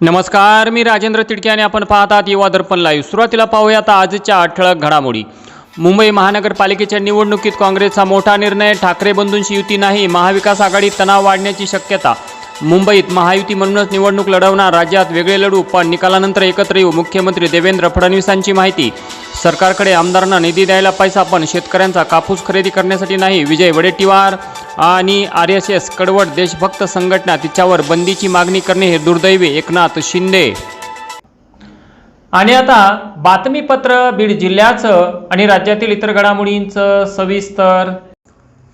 नमस्कार मी राजेंद्र तिडके आणि आपण पाहतात युवा दर्पण लाईव्ह सुरुवातीला पाहूया आता आजच्या ठळक घडामोडी. मुंबई महानगरपालिकेच्या निवडणुकीत काँग्रेसचा मोठा निर्णय ठाकरे बंधूंशी युती नाही महाविकास आघाडीत तणाव वाढण्याची शक्यता. मुंबईत महायुती म्हणूनच निवडणूक लढवणार राज्यात वेगळे लढू पण निकालानंतर एकत्र येऊ मुख्यमंत्री देवेंद्र फडणवीसांची माहिती. सरकारकडे आमदारांना निधी द्यायला पैसा पण शेतकऱ्यांचा कापूस खरेदी करण्यासाठी नाही विजय वडेट्टीवार. आणि आर एस एस कडवट देशभक्त संघटना तिच्यावर बंदीची मागणी करणे हे दुर्दैवी. एकनाथ शिंदे. आणि आता बातमीपत्र बीड जिल्ह्याचं आणि राज्यातील इतर घडामोडींचं सविस्तर.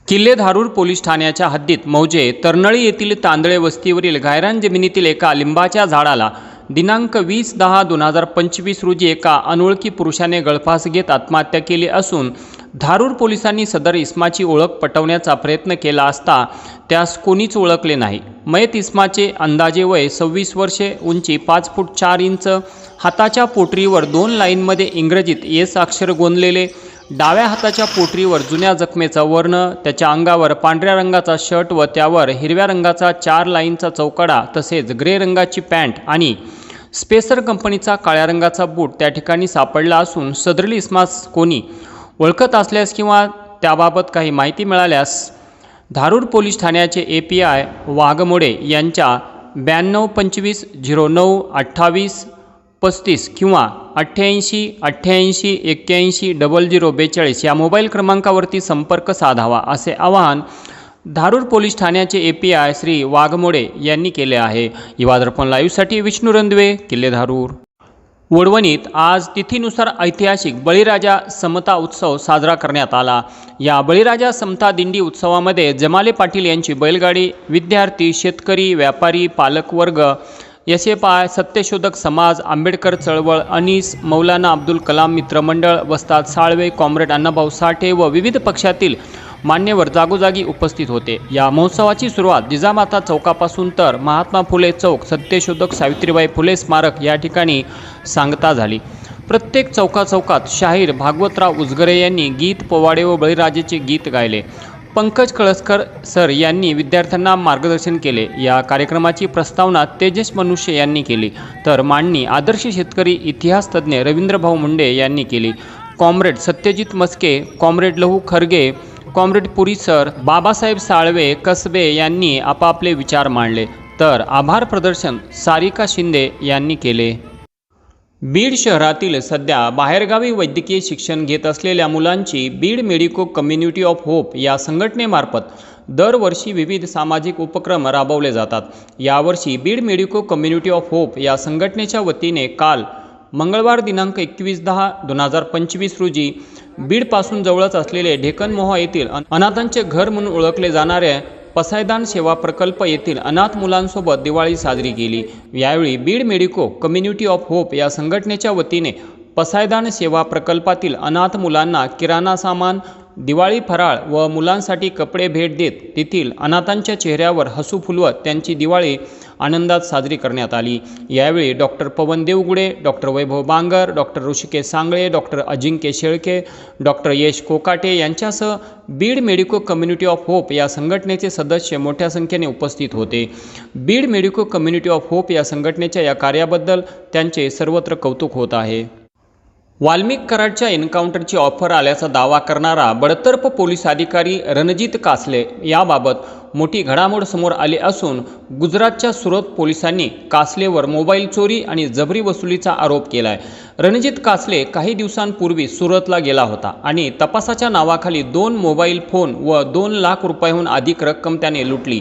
किल्लेधारूर पोलीस ठाण्याच्या हद्दीत मौजे तरनळी येथील तांदळे वस्तीवरील गायरान जमिनीतील एका लिंबाच्या झाडाला दिनांक वीस दहा दोन हजार पंचवीस रोजी एका अनोळखी पुरुषाने गळफास घेत आत्महत्या केली असून धारूर पोलिसांनी सदर इस्माची ओळख पटवण्याचा प्रयत्न केला असता त्यास कोणीच ओळखले नाही. मयत इस्माचे अंदाजे वय सव्वीस वर्षे उंची पाच फूट चार इंच हाताच्या पोटरीवर दोन लाईनमध्ये इंग्रजीत येस अक्षर गोंदलेले डाव्या हाताच्या पोटरीवर जुन्या जखमेचा वर्ण त्याच्या अंगावर पांढऱ्या रंगाचा शर्ट व त्यावर हिरव्या रंगाचा चार लाईनचा चौकडा तसेच ग्रे रंगाची पॅन्ट आणि स्पेसर कंपनीचा काळ्या रंगाचा बूट त्या ठिकाणी सापडला असून सदरील इस्मास कोणी ओळखत असल्यास किंवा त्याबाबत काही माहिती मिळाल्यास धारूर पोलीस ठाण्याचे ए पी आय वाघमोडे यांच्या ब्याण्णव पंचवीस झिरो नऊ अठ्ठावीस पस्तीस किंवा अठ्ठ्याऐंशी अठ्ठ्याऐंशी एक्क्याऐंशी डबल झिरो बेचाळीस या मोबाईल क्रमांकावरती संपर्क साधावा असे आवाहन धारूर पोलीस ठाण्याचे A P I Shri Waghmode यांनी केले आहे. युवादर्पण लाईव्हसाठी विष्णू रंधवे किल्ले धारूर. वडवणीत आज तिथीनुसार ऐतिहासिक बळीराजा समता उत्सव साजरा करण्यात आला. या बळीराजा समता दिंडी उत्सवामध्ये जमाले पाटील यांची बैलगाडी विद्यार्थी शेतकरी व्यापारी पालकवर्ग S F I Satyashodhak Samaj Ambedkar चळवळ अनीस मौलाना अब्दुल कलाम मित्रमंडळ वस्ताद साळवे कॉम्रेड अण्णाभाऊ साठे व विविध पक्षातील मान्यवर जागोजागी उपस्थित होते. या महोत्सवाची सुरुवात जिजामाता चौकापासून तर महात्मा फुले चौक सत्यशोधक सावित्रीबाई फुले स्मारक या ठिकाणी सांगता झाली. प्रत्येक चौका चौकात शाहीर भागवतराव उजगरे यांनी गीत पोवाडे व बळीराजेचे गीत गायले. पंकज कळसकर सर यांनी विद्यार्थ्यांना मार्गदर्शन केले. या कार्यक्रमाची प्रस्तावना तेजस मनुष्य यांनी केली. तर मांडणी आदर्श शेतकरी इतिहासतज्ज्ञ रवींद्रभाऊ मुंडे यांनी केली. Comrade Satyajit Maske comrade Lahu Kharge comrade Puri sir Babasaheb Salve Kasbe यांनी आपापले विचार मांडले. तर आभार प्रदर्शन सारिका शिंदे यांनी केले. बीड शहरातील सध्या बाहेरगावी वैद्यकीय शिक्षण घेत असलेल्या मुलांची Beed medico community of hope या संघटनेमार्फत दरवर्षी विविध सामाजिक उपक्रम राबवले जातात. यावर्षी Beed medico community of hope या संघटनेच्या वतीने काल मंगळवार दिनांक एकवीस दहा दोन हजार पंचवीस रोजी बीडपासून जवळच असलेले ढेकनमोहा येथील अनाथांचे घर म्हणून ओळखले जाणाऱ्या पसायदान सेवा प्रकल्प येथील अनाथ मुलांसोबत दिवाळी साजरी केली. यावेळी Beed medico community of hope या संघटनेच्या वतीने पसायदान सेवा प्रकल्पातील अनाथ मुलांना किराणा सामान दिवाळी फराळ व मुलांसाठी कपडे भेट देत तेथील अनाथांच्या चेहऱ्यावर हसू फुलवत त्यांची दिवाळी आनंदात साजरी करण्यात आली. यावेळी doctor Pawan Devgude doctor Vaibhav Bangar doctor Rushikesh Sangle doctor Ajinkya Shelke doctor Yash Kokate यांच्यासह Beed medico community of hope या संघटनेचे सदस्य मोठ्या संख्येने उपस्थित होते. Beed medico community of hope या संघटनेच्या या कार्याबद्दल त्यांचे सर्वत्र कौतुक होत आहे. वाल्मिक कराडच्या एन्काउंटरची ऑफर आल्याचा दावा करणारा बडतर्फ पोलीस अधिकारी रणजित कासले याबाबत मोठी घडामोड समोर आली असून गुजरातच्या सुरत पोलिसांनी कासलेवर मोबाईल चोरी आणि जबरी वसुलीचा आरोप केला आहे रणजित कासले काही दिवसांपूर्वी सुरतला गेला होता आणि तपासाच्या नावाखाली दोन मोबाईल फोन व दोन लाख रुपयाहून अधिक रक्कम त्याने लुटली.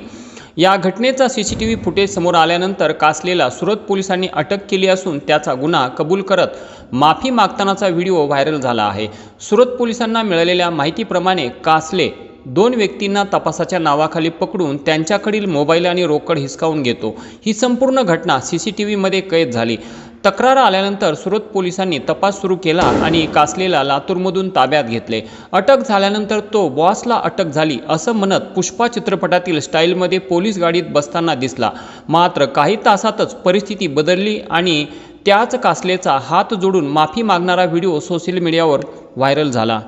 या घटनेचा C C T V footage समोर आल्यानंतर कासलेला सुरत पोलिसांनी अटक केली असून त्याचा गुन्हा कबूल करत माफी मागतानाचा व्हिडिओ व्हायरल झाला आहे. सुरत पोलिसांना मिळालेल्या माहितीप्रमाणे कासले दोन व्यक्तींना तपासाच्या नावाखाली पकडून त्यांच्याकडील मोबाईल आणि रोकड हिसकावून घेतो. ही संपूर्ण घटना सी सी टी व्हीमध्ये कैद झाली. तक्रार आल्यानंतर सुरत पोलिसांनी तपास सुरू केला आणि कासलेला लातूरमधून ताब्यात घेतले. अटक झाल्यानंतर तो बॉसला अटक झाली असं म्हणत पुष्पा चित्रपटातील स्टाईलमध्ये पोलीस गाडीत बसताना दिसला. मात्र काही तासातच परिस्थिती बदलली आणि त्याच कासलेचा हात जोडून माफी मागणारा व्हिडिओ सोशल मीडियावर व्हायरल झाला.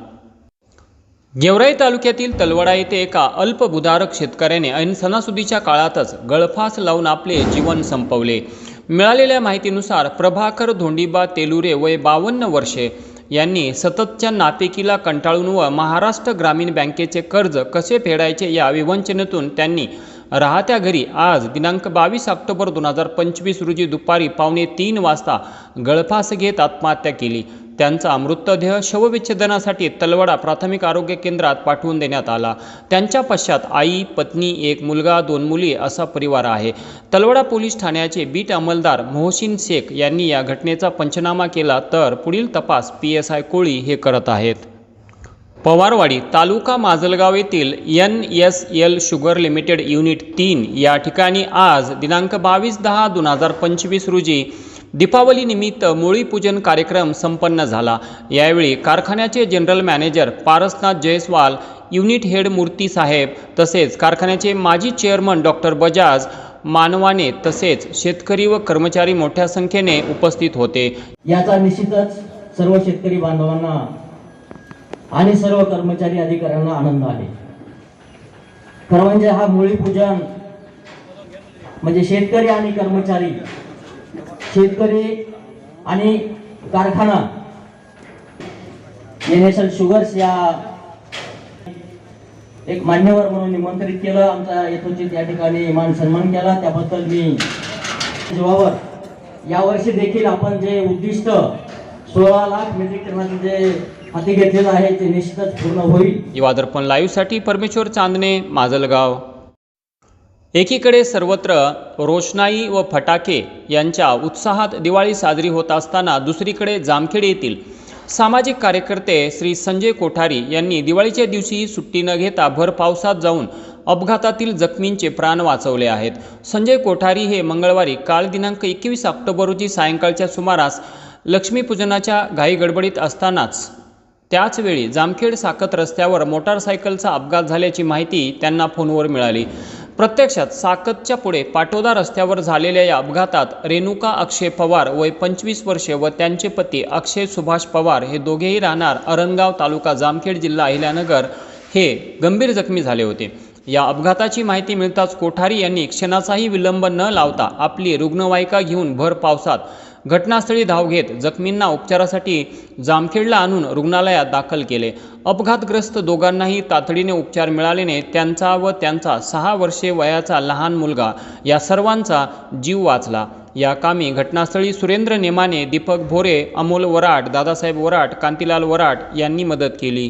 गेवराई तालुक्यातील तलवडा येथे एका अल्पभूधारक शेतकऱ्याने ऐन सणासुदीच्या काळातच गळफास लावून आपले जीवन संपवले. मिळालेल्या माहितीनुसार प्रभाकर धोंडीबा तेलुरे वय बावन्न वर्षे यांनी सततच्या नापिकीला कंटाळून व महाराष्ट्र ग्रामीण बँकेचे कर्ज कसे फेडायचे या विवंचनेतून त्यांनी राहत्या घरी. आज दिनांक बावीस ऑक्टोबर दोन हजार पंचवीस रोजी दुपारी पावणे तीन वाजता गळफास घेत आत्महत्या केली. त्यांचा मृतदेह शवविच्छेदनासाठी तलवडा प्राथमिक आरोग्य केंद्रात पाठवून देण्यात आला. त्यांच्या पश्चात आई पत्नी एक मुलगा दोन मुली असा परिवार आहे. तलवडा पोलीस ठाण्याचे बीट अंमलदार मोहसिन शेख यांनी या घटनेचा पंचनामा केला तर पुढील तपास पी एस आय कोळी हे करत आहेत. पवारवाडी तालुका माजलगाव येथील N S L sugar limited unit तीन या ठिकाणी आज दिनांक बावीस दहा दोन हजार पंचवीस रोजी दीपावलीनिमित्त मूळीपूजन कार्यक्रम संपन्न झाला. यावेळी कारखान्याचे general manager Parasnath Jaiswal unit head Murthy साहेब तसेच कारखान्याचे माजी चेअरमन डॉक्टर बजाज मानवाने तसेच शेतकरी व कर्मचारी मोठ्या संख्येने उपस्थित होते. याचा निश्चितच सर्व शेतकरी बांधवांना आणि सर्व कर्मचारी अधिकाऱ्यांना आनंद आले खरं म्हणजे हा मुळी पूजन म्हणजे शेतकरी आणि कर्मचारी शेतकरी आणि कारखाना. एन एस एल शुगर्स या एक मान्यवर म्हणून निमंत्रित केलं. आमचा यथोचित या ठिकाणी मान सन्मान केला. त्याबद्दल मी जीवावर यावर्षी देखील आपण जे उद्दिष्ट सोळा लाख मेट्रिक टनाचं जे हाती घेतलेलं आहे ते निश्चितच पूर्ण होईल. युवा दर्पण लाईव्हसाठी परमेश्वर चांदणे माजलगाव. एकीकडे सर्वत्र रोषणाई व फटाके यांच्या उत्साहात दिवाळी साजरी होत असताना दुसरीकडे जामखेड येथील सामाजिक कार्यकर्ते श्री संजय कोठारी यांनी दिवाळीच्या दिवशी सुट्टी न घेता भर पावसात जाऊन अपघातातील जखमींचे प्राण वाचवले आहेत. संजय कोठारी हे मंगळवारी काल दिनांक एकवीस ऑक्टोबर रोजी सायंकाळच्या सुमारास लक्ष्मीपूजनाच्या घाई गडबडीत असतानाच त्याचवेळी जामखेड साखत रस्त्यावर मोटारसायकलचा अपघात झाल्याची माहिती त्यांना फोनवर मिळाली. प्रत्यक्षात साकतच्या पुढे पाटोदा रस्त्यावर झालेल्या या अपघातात रेणुका अक्षय पवार वय पंचवीस वर्षे व त्यांचे पती अक्षय सुभाष पवार हे दोघेही राहणार अरणगाव तालुका जामखेड जिल्हा अहिल्यानगर हे गंभीर जखमी झाले होते. या अपघाताची माहिती मिळताच कोठारी यांनी क्षणाचाही विलंब न लावता आपली रुग्णवाहिका घेऊन भर पावसात घटनास्थळी धाव घेत जखमींना उपचारासाठी जामखेडला आणून रुग्णालयात दाखल केले. अपघातग्रस्त दोघांनाही तातडीने उपचार मिळाल्याने त्यांचा व त्यांचा सहा वर्षे वयाचा लहान मुलगा या सर्वांचा जीव वाचला. या कामी घटनास्थळी सुरेंद्र नेमाने दीपक भोरे अमोल वराट दादासाहेब वराट कांतीलाल वराट यांनी मदत केली.